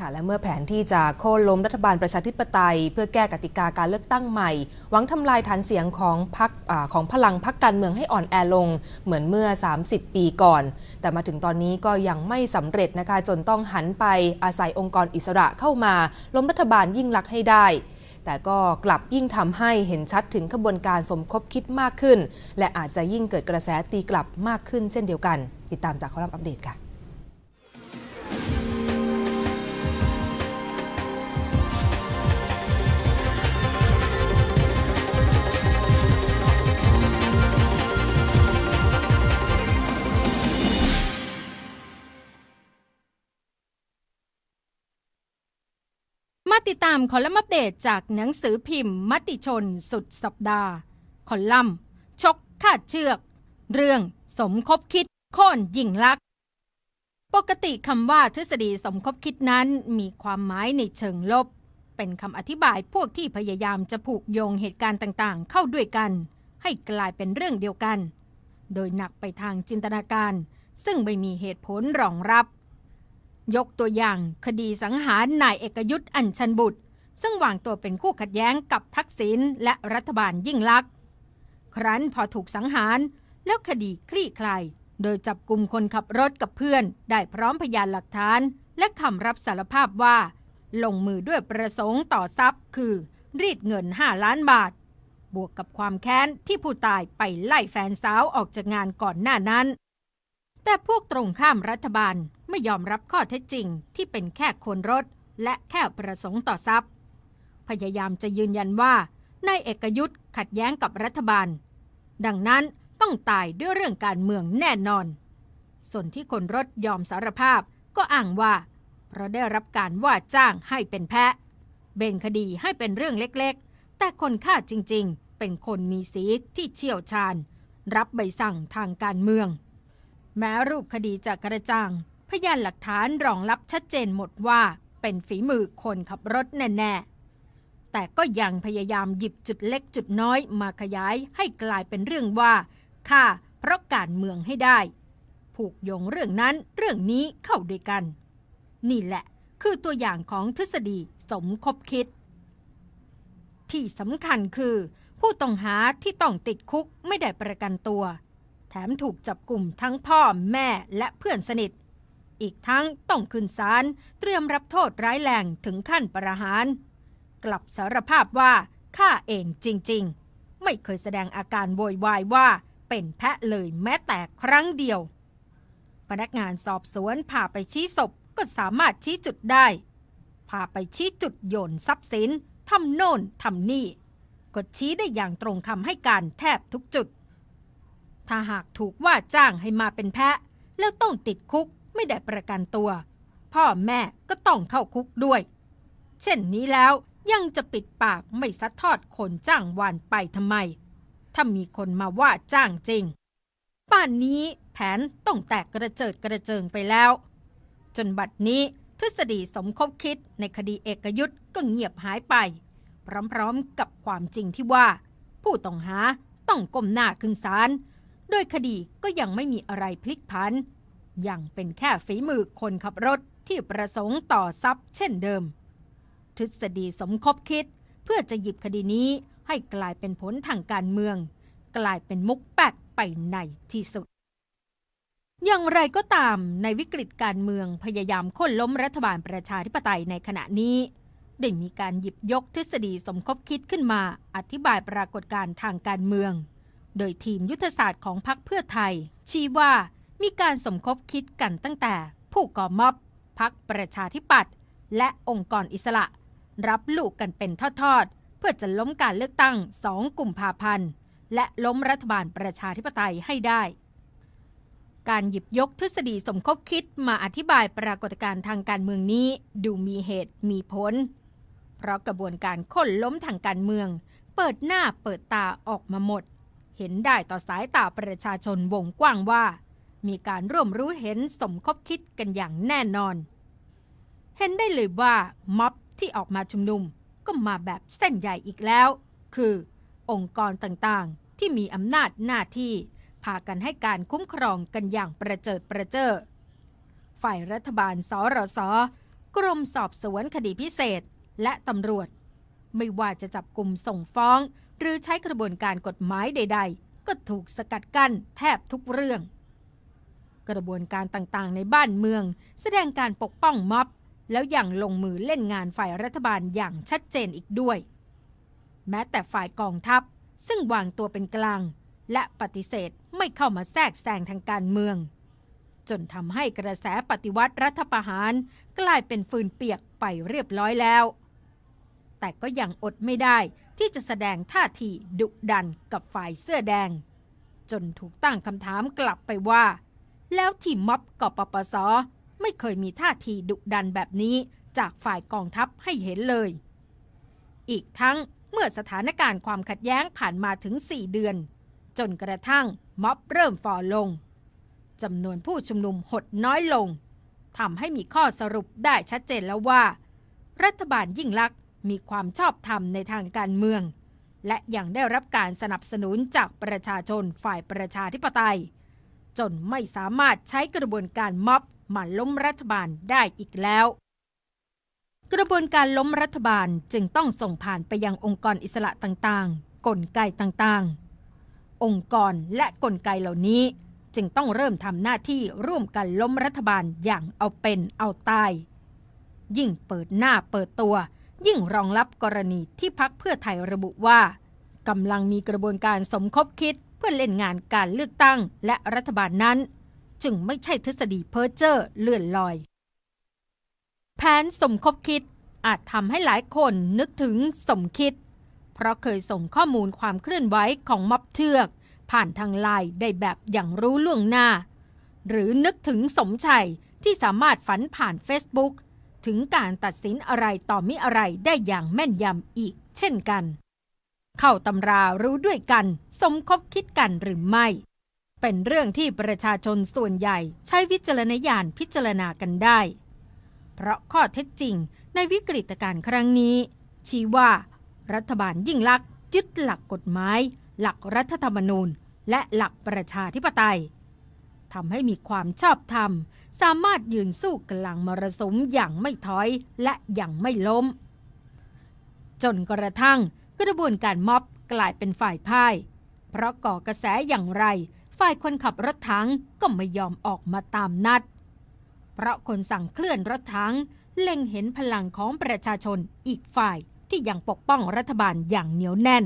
ค่ะและเมื่อแผนที่จะโค่นล้มรัฐบาลประชาธิปไตย เพื่อแก้กติกาการเลือกตั้งใหม่ หวังทำลายฐานเสียงของพรรคอของพลังพรรคการเมืองให้อ่อนแอลง เหมือนเมื่อ 30 ปีก่อน แต่มาถึงตอนนี้ก็ยังไม่สำเร็จนะคะจนต้องหันไปอาศัยองค์กรอิสระเข้ามา ล้มรัฐบาลยิ่งลักษณ์ให้ได้ แต่ก็กลับยิ่งทำให้เห็นชัดถึงขบวนการสมคบคิดมากขึ้น และอาจจะยิ่งเกิดกระแสตีกลับมากขึ้นเช่นเดียวกัน ติดตามจากคอลัมน์อัปเดตค่ะ ติดตามคอลัมน์อัปเดตจากหนังสือพิมพ์ มติชนสุดสัปดาห์ คอลัมน์ ชกขาดเชือก เรื่องสมคบคิดโค่นยิ่งลักษณ์ปกติคำว่าทฤษฎีสมคบคิดนั้นมีความหมายในเชิงลบ เป็นคำอธิบายพวกที่พยายามจะผูกโยงเหตุการณ์ต่างๆ เข้าด้วยกัน ให้กลายเป็นเรื่องเดียวกัน โดยหนักไปทางจินตนาการ ซึ่งไม่มีเหตุผลรองรับ ยกตัวอย่างคดีสังหารนายเอกยุทธ์อัญชันบุตร ซึ่งวางตัวเป็นคู่ขัดแย้งกับทักษิณและรัฐบาลยิ่งลักษณ์ครั้นพอถูกสังหารแล้วคดีคลี่คลายโดยจับกลุ่มคนขับรถกับเพื่อน ได้พร้อมพยานหลักฐาน และคำรับสารภาพว่า ลงมือด้วยประสงค์ต่อทรัพย์ คือ รีดเงิน 5 ล้านบาท บวกกับความแค้นที่ผู้ตายไปไล่แฟนสาวออกจากงานก่อนหน้านั้น แต่พวกตรงข้ามรัฐบาล ไม่ยอมรับข้อเท็จจริงที่เป็นแค่คนรถ และแค่ประสงค์ต่อทรัพย์ พยายามจะยืนยันว่านายเอกยุทธ์ขัดแย้งกับรัฐบาล ดังนั้นต้องตายด้วยเรื่องการเมืองแน่นอน ส่วนที่คนรถยอมสารภาพก็อ้างว่า เพราะได้รับการว่าจ้างให้เป็นแพะ เบนคดีให้เป็นเรื่องเล็กๆ แต่คนฆ่าจริงๆ เป็นคนมีสีที่เชี่ยวชาญ รับใบสั่งทางการเมือง แม้รูปคดีจะกระจ่าง พยานหลักฐานรองรับชัดเจนหมดว่าเป็นฝีมือคนขับรถแน่ ๆ แต่ก็ยังพยายามหยิบจุดเล็กจุดน้อยมาขยายให้กลายเป็นเรื่องว่าฆ่าเพราะการเมืองให้ได้ ผูกโยงเรื่องนั้นเรื่องนี้เข้าด้วยกัน นี่แหละคือตัวอย่างของทฤษฎีสมคบคิด ที่สำคัญคือ ผู้ต้องหาที่ต้องติดคุกไม่ได้ประกันตัว แถมถูกจับกลุ่มทั้งพ่อแม่และเพื่อนสนิท อีกทั้งต้องขึ้นศาลเตรียมรับโทษร้ายแรงถึงขั้นประหาร กลับสารภาพว่าฆ่าเองจริงๆ ไม่เคยแสดงอาการโวยวายว่าเป็นแพะเลยแม้แต่ครั้งเดียว พนักงานสอบสวนพาไปชี้ศพก็สามารถชี้จุดได้ พาไปชี้จุดโยนทรัพย์สินทำโน่นทำนี่ก็ชี้ได้อย่างตรงคำให้การแทบทุกจุด ถ้าหากถูกว่าจ้างให้มาเป็นแพะ แล้วต้องติดคุก ไม่ได้ประกันตัว พ่อแม่ก็ต้องเข้าคุกด้วย เช่นนี้แล้วยังจะปิดปากไม่ซัดทอดคนจ้างวานไปทำไม ถ้ามีคนมาว่าจ้างจริง ป่านนี้แผนต้องแตกกระเจิดกระเจิงไปแล้ว จนบัดนี้ทฤษฎีสมคบคิดในคดีเอกยุทธ์ก็เงียบหายไป พร้อมๆกับความจริงที่ว่า ผู้ต้องหาต้องก้มหน้าขึ้นศาลโดยคดีก็ยังไม่มีอะไรพลิกผัน ยังเป็นแค่ฝีมือคนขับรถที่ประสงค์ต่อทรัพย์เช่นเดิม ทฤษฎีสมคบคิดเพื่อจะหยิบคดีนี้ให้กลายเป็นผลทางการเมือง กลายเป็นมุกแปกไปในที่สุด อย่างไรก็ตามในวิกฤตการเมืองพยายามค้นล้มรัฐบาลประชาธิปไตยในขณะนี้ ได้มีการหยิบยกทฤษฎีสมคบคิดขึ้นมาอธิบายปรากฏการณ์ทางการเมือง โดยทีมยุทธศาสตร์ของพรรคเพื่อไทย ชี้ว่า มีการสมคบคิดกันตั้งแต่ผู้ก่อม็อบพรรคประชาธิปัตย์และองค์กรอิสระ รับลูกกันเป็นทอดๆ เพื่อจะล้มการเลือกตั้ง 2กลุ่มภาพันธ์ และล้มรัฐบาลประชาธิปไตยให้ได้ การหยิบยกทฤษฎีสมคบคิดมาอธิบายปรากฏการณ์ทางการเมืองนี้ดูมีเหตุมีผล เพราะกระบวนการค้นล้มทางการเมือง เปิดหน้าเปิดตาออกมาหมด เห็นได้ต่อสายตาประชาชนวงกว้างว่า มีการร่วมรู้เห็นสมคบคิดกันอย่างแน่นอน เห็นได้เลยว่าม็อบที่ออกมาชุมนุมก็มาแบบเส้นใหญ่อีกแล้ว คือ องค์กรต่างๆ ที่มีอำนาจหน้าที่ พากันให้การคุ้มครองกันอย่างประเจิดประเจ้อฝ่ายรัฐบาลสรสกรมสอบสวนคดีพิเศษ และตำรวจ ไม่ว่าจะจับกลุ่มส่งฟ้อง หรือใช้กระบวนการกฎหมายใด ๆ ก็ถูกสกัดกั้นแทบทุกเรื่อง กระบวนการต่างๆ ในบ้านเมือง แสดงการปกป้องม็อบ แล้วอย่างลงมือเล่นงานฝ่ายรัฐบาลอย่างชัดเจนอีกด้วย แม้แต่ฝ่ายกองทัพซึ่งวางตัวเป็นกลาง และปฏิเสธไม่เข้ามาแทรกแซงทางการเมือง จนทำให้กระแสปฏิวัติรัฐประหาร กลายเป็นฟืนเปียกไปเรียบร้อยแล้ว แต่ก็ยังอดไม่ได้ที่จะแสดงท่าทีดุดันกับฝ่ายเสื้อแดงจนถูกตั้งคำถามกลับไปว่า แล้วที่ม็อบกปปส ไม่เคยมีท่าทีดุดันแบบนี้จากฝ่ายกองทัพให้เห็นเลย อีกทั้งเมื่อสถานการณ์ความขัดแย้งผ่านมาถึง 4 เดือน จนกระทั่งม็อบเริ่มฝ่อลงจำนวนผู้ชุมนุมหดน้อยลงทำให้มีข้อสรุปได้ชัดเจนแล้วว่า รัฐบาลยิ่งลักษณ์มีความชอบธรรมในทางการเมือง และยังได้รับการสนับสนุนจากประชาชนฝ่ายประชาธิปไตย จนไม่สามารถใช้กระบวนการม็อบมาล้มรัฐบาลได้อีกแล้ว กระบวนการล้มรัฐบาลจึงต้องส่งผ่านไปยังองค์กรอิสระต่างๆ กลไกต่างๆ องค์กรและกลไกเหล่านี้ จึงต้องเริ่มทำหน้าที่ร่วมกันล้มรัฐบาลอย่างเอาเป็นเอาตาย ยิ่งเปิดหน้าเปิดตัว ยิ่งรองรับกรณีที่พักเพื่อไทยระบุว่ากำลังมีกระบวนการสมคบคิด เพื่อเล่นงานการเลือกตั้งและรัฐบาลนั้น จึงไม่ใช่ทฤษฎีเพ้อเจ้อเลื่อนลอย แผนสมคบคิดอาจทำให้หลายคนนึกถึงสมคิด เพราะเคยส่งข้อมูลความเคลื่อนไหวของม็อบเทือก ผ่านทางไลน์ได้แบบอย่างรู้ล่วงหน้า หรือนึกถึงสมชัยที่สามารถฝันผ่าน Facebook ถึงการตัดสินอะไรต่อมิอะไรได้อย่างแม่นยำอีกเช่นกัน เข้าตำรารู้ด้วยกัน สมคบคิดกันหรือไม่ เป็นเรื่องที่ประชาชนส่วนใหญ่ใช้วิจารณญาณพิจารณากันได้ เพราะข้อเท็จจริงในวิกฤตการณ์ครั้งนี้ ชี้ว่า รัฐบาลยิ่งลักษณ์ยึดหลักกฎหมาย หลักรัฐธรรมนูญ และหลักประชาธิปไตยทำให้มีความชอบธรรม สามารถยืนสู้กลางมรสุมอย่างไม่ถอยและอย่างไม่ล้ม จนกระทั่ง กระบวนการม็อบกลายเป็นฝ่ายพ่าย เพราะก่อกระแสอย่างไร ฝ่ายคนขับรถถังก็ไม่ยอมออกมาตามนัด เพราะคนสั่งเคลื่อนรถถังเล็งเห็นพลังของประชาชนอีกฝ่ายที่ยังปกป้องรัฐบาลอย่างเหนียวแน่น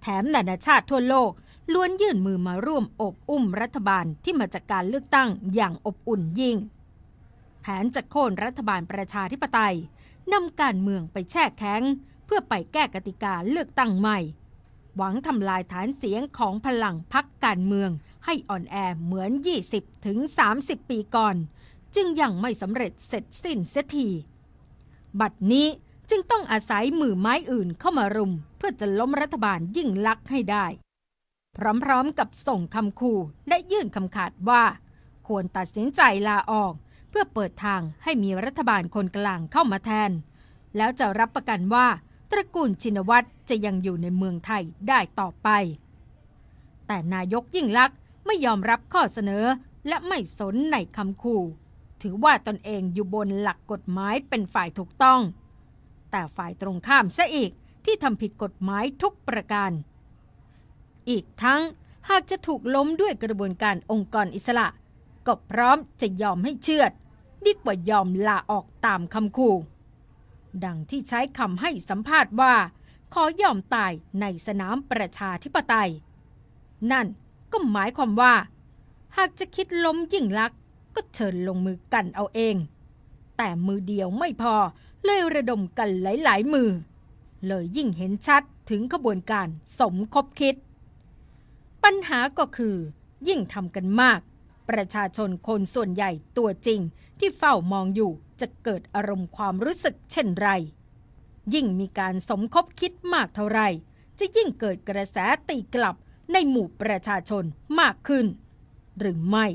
แถมนานาชาติทั่วโลกล้วนยื่นมือมาร่วมอบอุ้มรัฐบาลที่มาจากการเลือกตั้งอย่างอบอุ่นยิ่ง แผนจะโค่นรัฐบาลประชาธิปไตยนำการเมืองไปแช่แข็ง เพื่อไปแก้กติกาเลือกตั้งใหม่ หวังทำลายฐานเสียงของพลังพักการเมือง ให้อ่อนแอเหมือน 20 ถึง 30 ปีก่อน จึงยังไม่สำเร็จเสร็จสิ้นเสียทีบัดนี้จึงต้องอาศัยมือไม้อื่นเข้ามารุม เพื่อจะล้มรัฐบาลยิ่งลักษณ์ให้ได้ พร้อมๆกับส่งคำขู่และยื่นคำขาดว่า ควรตัดสินใจลาออก เพื่อเปิดทางให้มีรัฐบาลคนกลางเข้ามาแทน แล้วจะรับประกันว่า ตระกูลชินวัตรจะยังอยู่ในเมืองไทยได้ต่อไป แต่นายกยิ่งลักษณ์ไม่ยอมรับข้อเสนอและไม่สนในคำขู่ ถือว่าตนเองอยู่บนหลักกฎหมายเป็นฝ่ายถูกต้อง แต่ฝ่ายตรงข้ามซะอีกที่ทำผิดกฎหมายทุกประการ อีกทั้งหากจะถูกล้มด้วยกระบวนการองค์กรอิสระ ก็พร้อมจะยอมให้เชื่อด ดีกว่ายอมลาออกตามคำขู่ ดังที่ใช้คำให้สัมภาษณ์ว่า ขอยอมตายในสนามประชาธิปไตย นั่นก็หมายความว่า หากจะคิดล้มยิ่งลักษณ์ก็เชิญลงมือกันเอาเอง แต่มือเดียวไม่พอเลยระดมกันหลาย ๆ มือ เลยยิ่งเห็นชัดถึงขบวนการสมคบคิด ปัญหาก็คือ ยิ่งทำกันมาก ประชาชนคนส่วนใหญ่ตัวจริงที่เฝ้ามองอยู่ จะเกิดอารมณ์ความรู้สึกเช่นไร ยิ่งมีการสมคบคิดมากเท่าไร จะยิ่งเกิดกระแสตีกลับในหมู่ประชาชนมากขึ้น หรือไม่